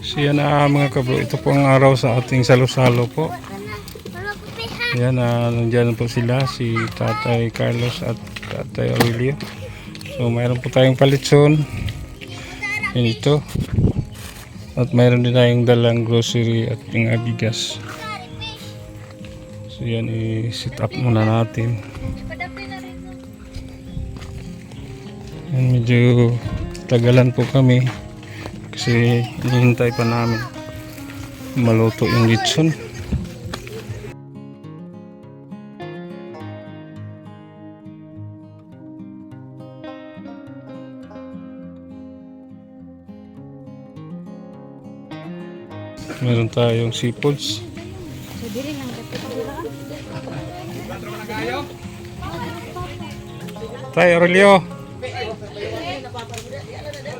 So yan na mga kabro, ito po ang araw sa ating salo-salo po. Yan, ah, nandyan po sila, si Tatay Carlos at Tatay Aurelio. So mayroon po tayong palitson. Yan ito. At mayroon din tayong dalang grocery at mga bigas. So yan, i-sit up muna natin. Yan, medyo tagalan po kami kasi hinihintay pa namin maluto yung litson. Meron tayong seafoods. Tayo, Aurelio.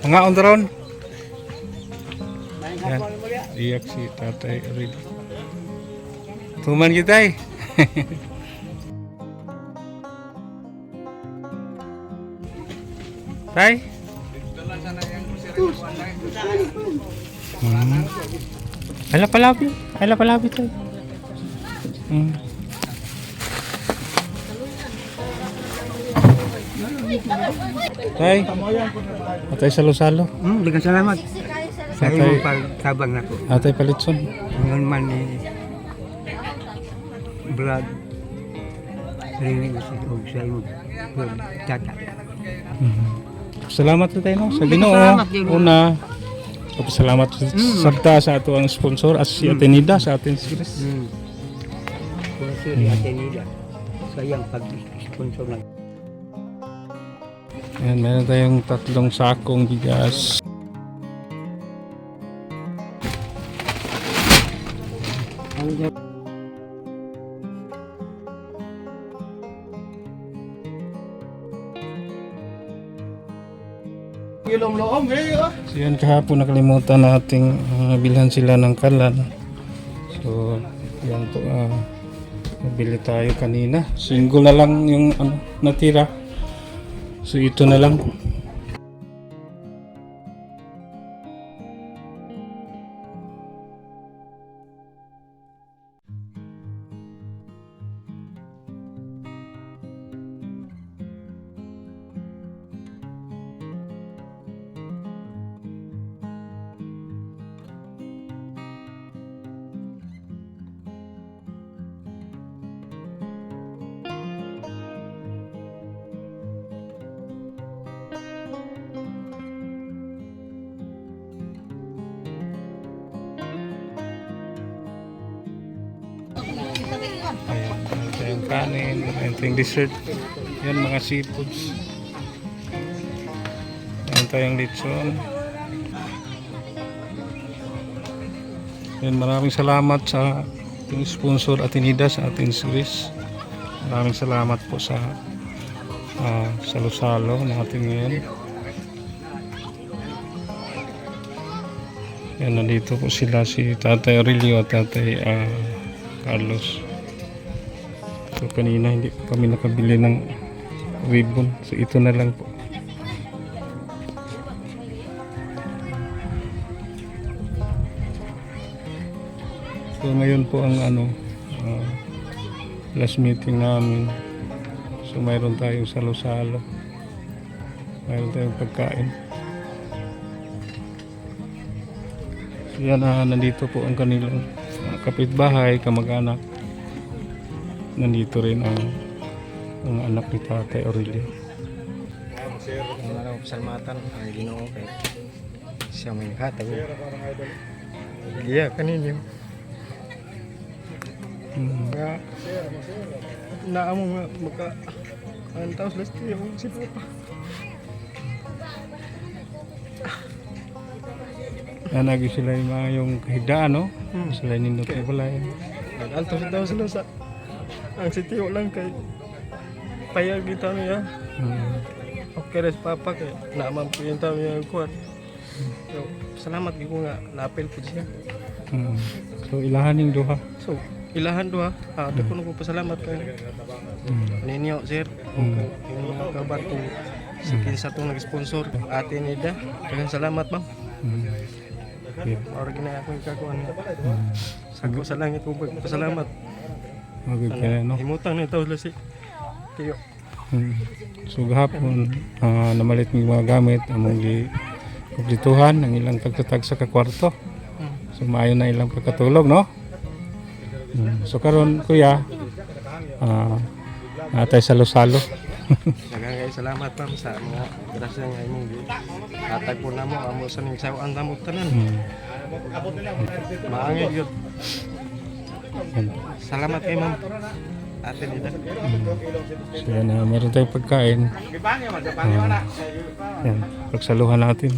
Mga on ron. Yan. Iyak si Tatay Aurelio. Tuman kita eh. Tay? Hmm. Ala palabi. Ala palabi tayo. Hmm. Tay. Atay salo-salo. Hmm, salamat. Atay, mau pagtabang na ko. atay palitson. Ngayon man ni Brad Rinig sa og sa imo. Brad tata. Mhm. Salamat tayo no? sa Ginoo. Salamat, Ginoo. Una, salamat sabta sa ato ang sponsor as si Atenida sa ating series. Hmm. Kung sa hmm. Atenida. Sayang pag-sponsor lang. Ayan, meron tayong tatlong sakong bigas. So yan kahapon nakalimutan nating uh, bilhan sila ng kalan. So yan po uh, nabili tayo kanina. Single na lang yung ano, natira. So ito na lang. Kanin, tayong dessert. Yan mga seafoods. Meron tayong litson. Yan, maraming salamat sa ating sponsor Atinida sa ating series. Maraming salamat po sa ah, salo-salo natin ngayon. Yan, nandito po sila si Tatay Aurelio at Tatay ah, Carlos. So kanina hindi po kami nakabili ng ribbon. So ito na lang po. So ngayon po ang ano ah, last meeting namin. So mayroon tayong salo-salo. Mayroon tayong pagkain. So yan ah, nandito po ang kanilang ah, kapitbahay, kamag-anak nandito rin ang ang anak ni Tatay Aurelio. Ang araw pasalamatan ang Ginoo kay siya may hatag. Iya kaninyo. Mm. Nga naamo nga maka ang taos last year si Papa. Nanagi sila yung mga yung kahigdaan, no? Hmm. Sila yung nindot na balay. Nag-altos daw sila sa ang sitio lang kay payag kita niya. Mm. Okay res Papa kay naman po yung tao yung kuwan. So, salamat gyud ko nga napil po siya. Mm. So ilahan yung duha. So, ilahan do ha. Ah, dako ko pasalamat kay Mm. ninyo sir. Mm. Yung mga kabar ko si kinsa tong nag-sponsor ate Nida. Daghang salamat ma'am. Mm. Yeah. Mao ginaya ko ikakuan nga. Mm. Sako sa langit ug pasalamat. Magod ka na, no? Himutang ni tawo si Tiyo. Mm. So gahapon ah, namalit ng mga gamit among gi kumplituhan ang ilang pagtatag sa kakwarto. Hmm. So maayo na ilang pagkatulog no. Mm. So karon kuya ah natay salo-salo. Daghang kay salamat ma'am sa mga grasya nga imong gi hatag po namo amo sa ning sawaan namo tanan. Mm. Maangay gyud. Salamat kay ma'am. Ate. So yan na meron tayong pagkain. Ah, yan, pagsaluhan natin.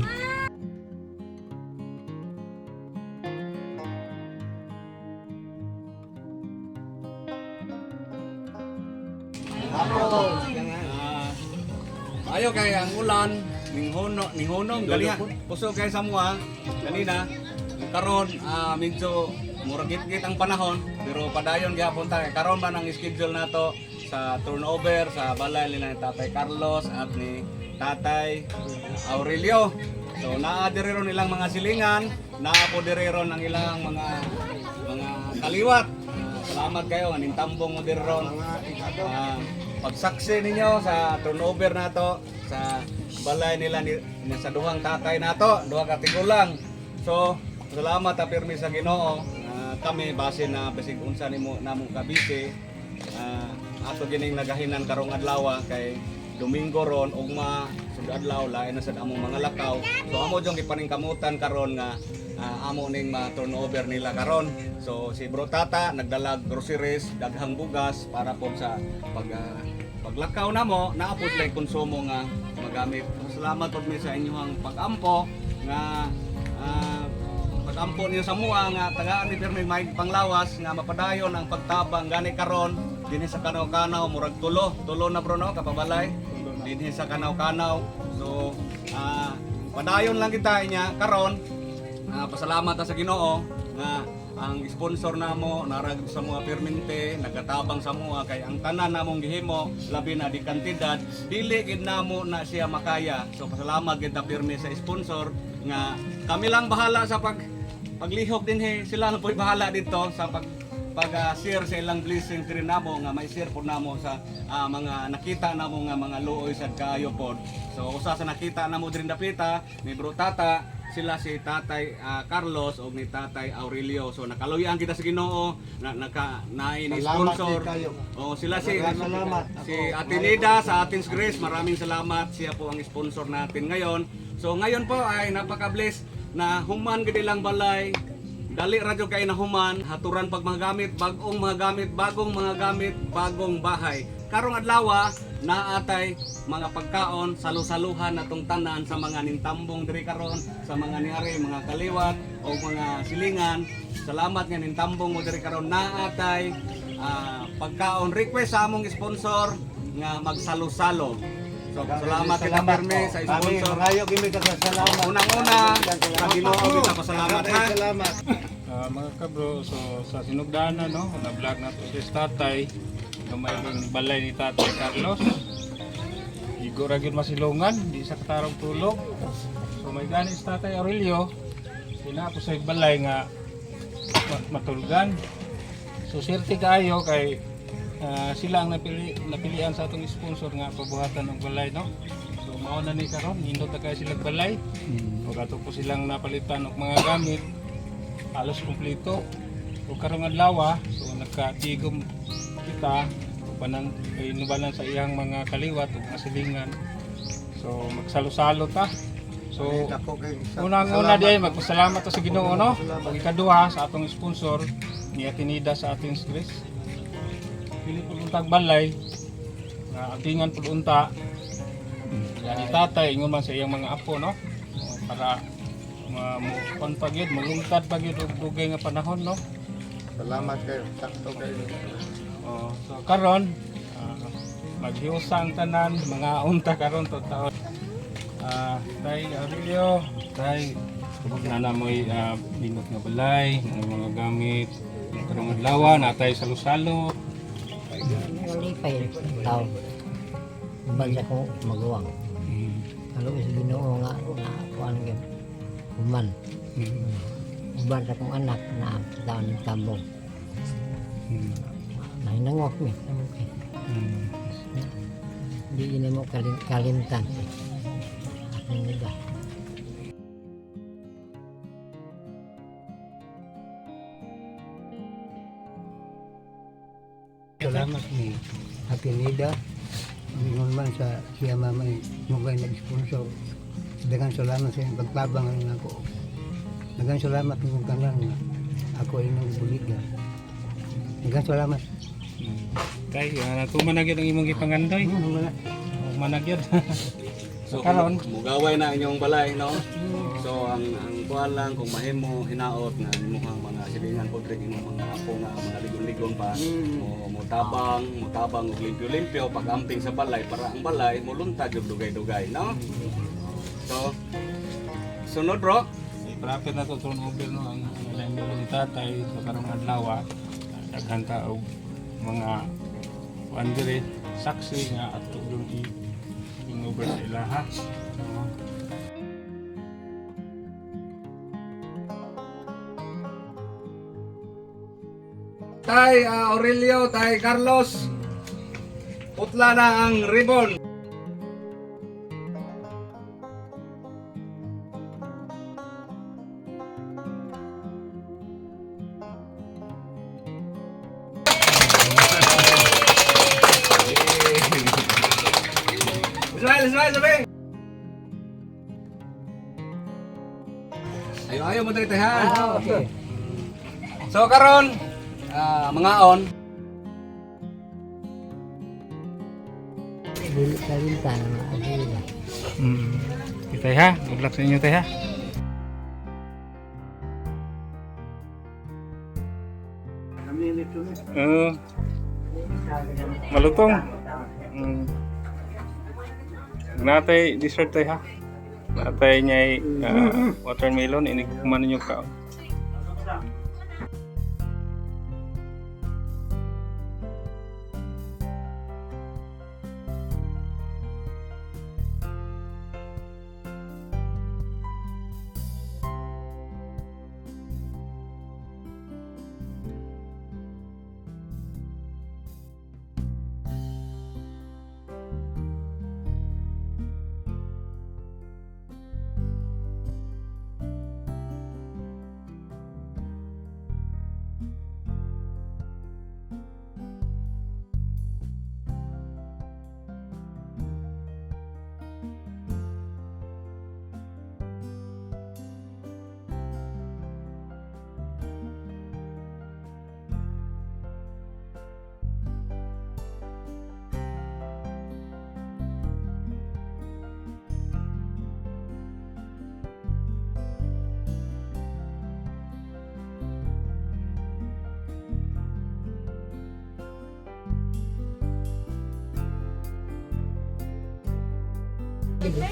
Ayo kay ang ulan ning hono ning honong gali puso kay sa mua kanina karon ah, medyo murag git ang panahon pero padayon gyapon ta karon man ang schedule nato sa turnover sa balay ni Tatay Carlos at ni Tatay Aurelio. So naa diri ron ilang mga silingan, naa po diri ang ilang mga mga kaliwat. Ah, salamat kayo aning tambong mo diri ron. Ah, pagsaksi ninyo sa turnover nato sa balay nila ni, ni sa duhang tatay nato, duha ka tigulang. So, salamat ta pirmi sa Ginoo. Ah, kami base na bisig unsa nimo namong kabise. ah, ato gining nagahinan karong adlaw kay Domingo ron ugma sud adlaw lain na sad among mga lakaw. So amo jong gipaningkamutan karon nga ah, amo ning ma turnover nila karon. So si Bro Tata nagdalag groceries, daghang bugas para po sa pag ah, paglakaw namo naapod lay konsumo nga magamit. Salamat pod mi sa inyong pag-ampo nga ah, pag-ampo niyo sa mua nga tagaan ni Permi Mike Panglawas nga mapadayon ang pagtabang gani karon dinhi sa kanaw-kanaw murag tulo. Tulo na bro no? Kapabalay. Dinhi sa kanaw-kanaw. So ah, padayon lang kita niya karon. Ah, pasalamat ta sa Ginoo nga ang sponsor namo narag sa mga permente nagatabang sa mga kay ang tanan namong gihimo labi na di kantidad. Dili gid namo na siya makaya. So pasalamat gid ta pirmi sa sponsor nga kami lang bahala sa pag paglihok din he sila na po'y bahala dito sa pag pag ah, share sa ilang blessings rin namo nga may share po namo sa ah, mga nakita namo nga mga luoy sa kaayo pod so usa sa nakita namo din dapita ni Bro Tata sila si Tatay ah, Carlos o ni Tatay Aurelio. So nakaluyan kita sa Ginoo na naka nain sponsor. O sila si si Ate Nida sa Athens Grace. Maraming salamat. Siya po ang sponsor natin ngayon. So ngayon po ay napaka-bless na human gid lang balay Dali radyo kay na human, haturan pag mga gamit, bagong mga gamit, bagong mga gamit, bagong bahay. Karong adlaw na atay mga pagkaon, salu-saluhan natong tanan sa mga nintambong diri karon, sa mga niari, mga kaliwat o mga silingan. Salamat nga nintambong mo diri karon na atay ah, pagkaon. Request sa among sponsor nga magsalo-salo. So, salamat kita perme sa sponsor. Mayo kami kakasalamat. Unang-una, sa Ginoo kita pasalamat ha. Salamat. Ah, mga kabro, so sa sinugdanan no, na vlog na to si tatay, gamay ng balay ni tatay Carlos. Igo ra gyud masilungan, di sa katarong tulog. So may gani si tatay Aurelio, sina po sa balay nga ma- matulgan. So swerte kaayo kay ah, sila ang napili napilian sa atong sponsor nga pabuhatan ng balay no. So mao na ni karon, nindot na kay sila balay. Ug ato po silang napalitan og mga gamit halos kumpleto. O karong adlaw, so nagkatigom kita ug panang inubalan sa iyang mga kaliwat ug mga silingan. So magsalo-salo ta. So unang-una di magpasalamat sa Ginoo no. Ug ikaduha sa atong sponsor ni Atinida sa ating Grace. Pili po untag balay. Na atingan po unta. Yan ni tatay ingon man sa iyang mga apo no? Para ma mo kon pagyud malungkad pagyud og dugay nga panahon no? Salamat kayo. Sakto kayo. oh so karon uh, maghiusang tanan mga unta karon to taon. Ah tay Aurelio tay na na mo'y uh, binot nga balay mga gamit. Karong adlaw natay salusalo Nalipay tao. Banda ko magawa. mm. Ano is ginoo nga na kuan gyud. Human. Mm. Sa kong anak na taon ng tambong. Mm. Nahinangok mi. Mm. Di ini mo kalim kalimtan. Ating nila. Nida. Mingon man sa siya mama ni mugay nag-sponsor. Dagan salamat sa iyong pagtabang ang ako. Dagan salamat ng kanan nga ako ay nang buliga. Dagan salamat. Tay, uh, natuman na gyud ang imong gipangandoy. Hmm, wala. Manag yun. So, Karon. mugaway na inyong balay, no? So, ang ang kuhan lang, kung mahimo hinaot nga imuhang mga silingan po rin imong mga apo nga mga ligon-ligon pa, mo mutabang, mutabang ug limpyo-limpyo pag amping sa balay para ang balay muluntad yung dugay-dugay, no? So, sunod bro. Rapid na to turnover no ang mo ni tatay sa karong adlaw. ah. Daghan ta og mga wandere saksi nga ato yung i turnover sa ilaha. Tay ah, Aurelio, Tay Carlos. Putla na ang ribbon. Ismail, Ismail, sabi! Ayaw, ayaw mo dito ha. Ah, okay. So karon ah, mga on Dili kalimtan ang agila. mm. Tay ha, good luck sa inyo tay ha. Uh, malutong. Mm. Natay dessert tay ha. Natay niya uh, watermelon ini kumanan niyo ka.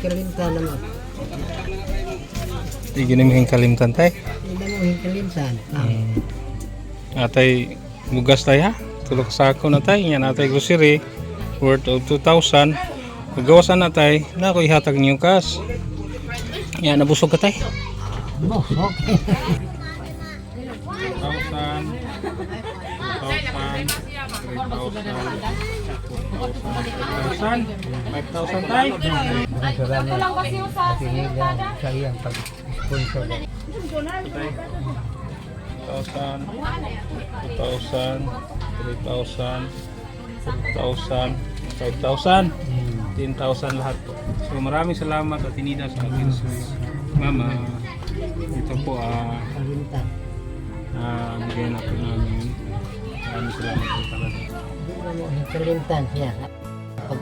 Kalimtan naman. Di ginaming kalimtan tay. Hindi mo kalimtan. Ah. Atay bugas tay ha. Tulo ka sako na tay. Yan atay grocery worth of 2,000. Pagawasan na tay, na ako ihatag niyo kas. Yan, nabusog ka tay. Okay. 1,000, 2,000, 5,000 tay. Dagan salamat Ate Nida sa iyang pag-sponsor. 1,000, 2,000, 3,000, 4,000, 5,000. 10,000 lahat po. So maraming salamat at tinida sa akin sa mama. Ito po ah Kalimtan. uh, bigay na po namin. Maraming salamat po talaga. Kalimtan siya. Pag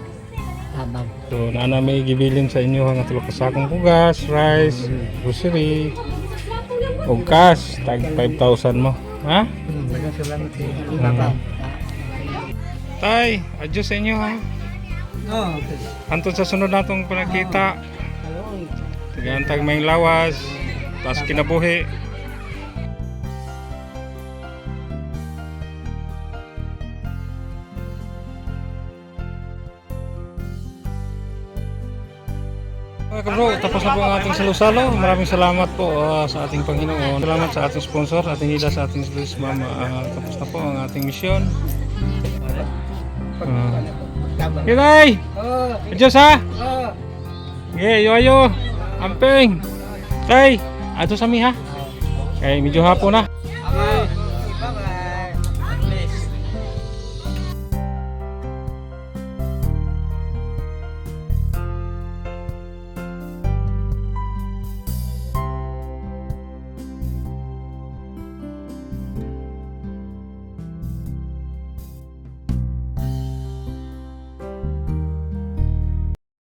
tabang. So nana may gibilin sa inyo ang tulo ka sakong bugas, rice, grocery, ug cash tag 5,000 mo. Ha? Dagan salamat sa iyo. Ibabaw. Tay, adyo sa inyo ha. Oh, okay. Antod sa sunod natong panakita. Aloy. Tagantag may lawas, tas kinabuhi. Kabro, tapos na po ang ating salusalo. Maraming salamat po ah, sa ating Panginoon. Salamat sa ating sponsor, ating nila sa ating Luis Mama. Ah, tapos na po ang ating misyon. Uh, Tabang. Kinay! Adios ha! Okay, yo ayo! Amping! Kay! Ato sa mi ha? Kay medyo hapon na.